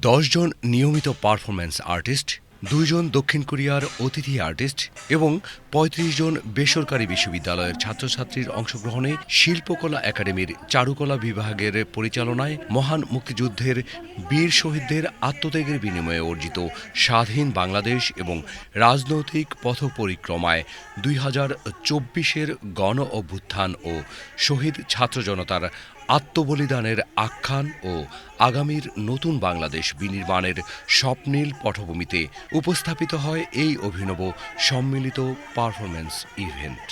দশজন নিয়মিত performance artist, দুইজন দক্ষিণ কোরিয়ার অতিথি আর্টিস্ট এবং ৩৫ জন বেসরকারি বিশ্ববিদ্যালয়ের ছাত্রছাত্রীর অংশগ্রহণে শিল্পকলা একাডেমির চারুকলা বিভাগের পরিচালনায় মহান মুক্তিযুদ্ধের বীর শহীদদের আত্মত্যাগের বিনিময়ে অর্জিত স্বাধীন বাংলাদেশ এবং রাজনৈতিক পথ পরিক্রমায় দুই হাজার চব্বিশের গণ অভ্যুত্থান ও শহীদ ছাত্র জনতার আত্মবলিদানের আখ্যান ও আগামীর নতুন বাংলাদেশ বিনির্মাণের স্বপ্নীল পটভূমিতে উপস্থাপিত হয় এই অভিনব সম্মিলিত পারফরমেন্স ইভেন্ট।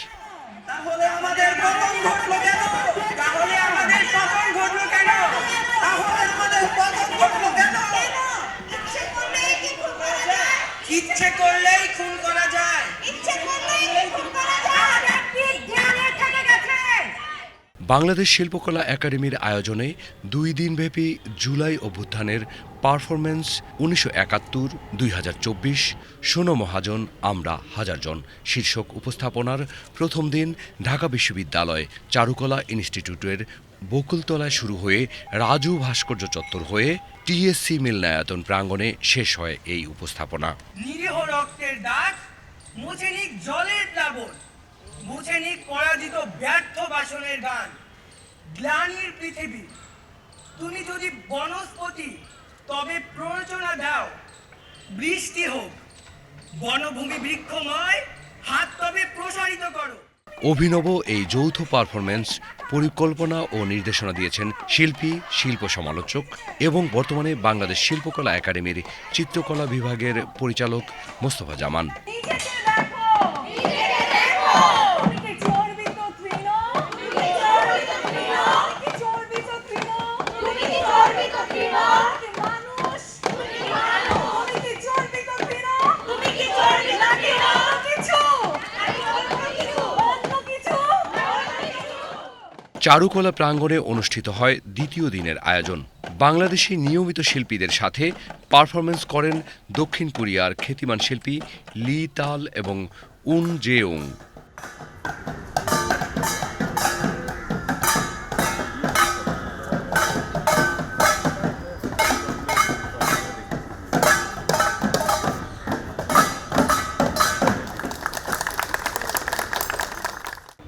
বাংলাদেশ শিল্পকলা একাডেমির আয়োজনে দুই দিনব্যাপী জুলাই অভ্যুত্থানের পারফরম্যান্স উনিশশো একাত্তর, দুই হাজার চব্বিশ শোনো মহাজন, আমরা হাজারজন শীর্ষক উপস্থাপনার প্রথম দিন ঢাকা বিশ্ববিদ্যালয় চারুকলা ইনস্টিটিউটের বকুলতলায় শুরু হয়ে রাজু ভাস্কর্য চত্বর হয়ে টিএসসি মিলনায়তন প্রাঙ্গণে শেষ হয় এই উপস্থাপনা। নিরীহ রক্তের দাগ, মুছে নিক জলের প্লাবন, মুছে নিক পরাজিত ব্যর্থ বাসনের গান। গ্লানির পৃথিবী। তুমি যদি বনস্পতি তবে প্ররোচনা দাও। বৃষ্টি হোক বনভূমি বৃক্ষময় হাত তবে প্রসারিত করো। অভিনব এই যৌথ পারফরম্যান্স পরিকল্পনা ও নির্দেশনা দিয়েছেন শিল্পী শিল্প সমালোচক এবং বর্তমানে বাংলাদেশ শিল্পকলা একাডেমির চিত্রকলা বিভাগের পরিচালক মোস্তফা জামান নিজেকে দেখো নিজেকে দেখো তুমি কি চর্বিত তৃণ তুমি কি চর্বিত তৃণ তুমি কি চর্বিত তৃণ তুমি কি চর্বিত তৃণ তুমি মানুষ তুমি কি মানুষ তুমি কি চর্বিত তৃণ তুমি কি চর্বিত তৃণ কিছু অন্য কিছু অন্য কিছু চারুকলা প্রাঙ্গণে অনুষ্ঠিত হয় দ্বিতীয় দিনের আয়োজন। বাংলাদেশি নিয়মিত শিল্পীদের সাথে পারফরমেন্স করেন দক্ষিণ কোরিয়ার খ্যাতিমান শিল্পী লি তাল এবং উন জে জেউং।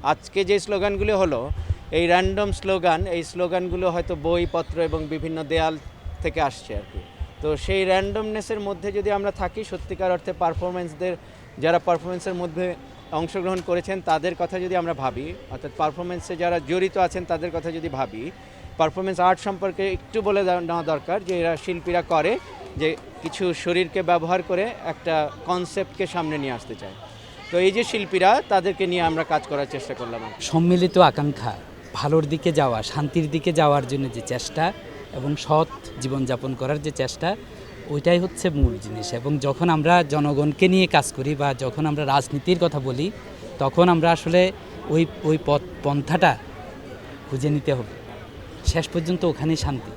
আজকে যে স্লোগানগুলি হলো এই র্যান্ডম স্লোগান এই স্লোগানগুলো হয়তো বইপত্র এবং বিভিন্ন দেয়াল থেকে আসছে আর কি। তো সেই র্যান্ডমনেসের মধ্যে যদি আমরা থাকি, সত্যিকার অর্থে পারফরমেন্সদের যারা পারফরমেন্সের মধ্যে অংশগ্রহণ করেছেন, তাদের কথা যদি আমরা ভাবি, অর্থাৎ পারফরমেন্সে যারা জড়িত আছেন, তাদের কথা যদি ভাবি পারফরমেন্স আর্ট সম্পর্কে একটু বলে নেওয়া দরকার যে এরা শিল্পীরা করে, যে কিছু শরীরকে ব্যবহার করে একটা কনসেপ্টকে সামনে নিয়ে আসতে চায়। তো এই যে শিল্পীরা, তাদেরকে নিয়ে আমরা কাজ করার চেষ্টা করলাম সম্মিলিত আকাঙ্ক্ষা। ভালোর দিকে যাওয়া, শান্তির দিকে যাওয়ার জন্য যে চেষ্টা এবং সৎ জীবনযাপন করার যে চেষ্টা, ওইটাই হচ্ছে মূল জিনিস। এবং যখন আমরা জনগণকে নিয়ে কাজ করি বা যখন আমরা রাজনীতির কথা বলি, তখন আমরা আসলে ওই ওই পথ, পন্থাটা খুঁজে নিতে হবে। শেষ পর্যন্ত ওখানেই শান্তি।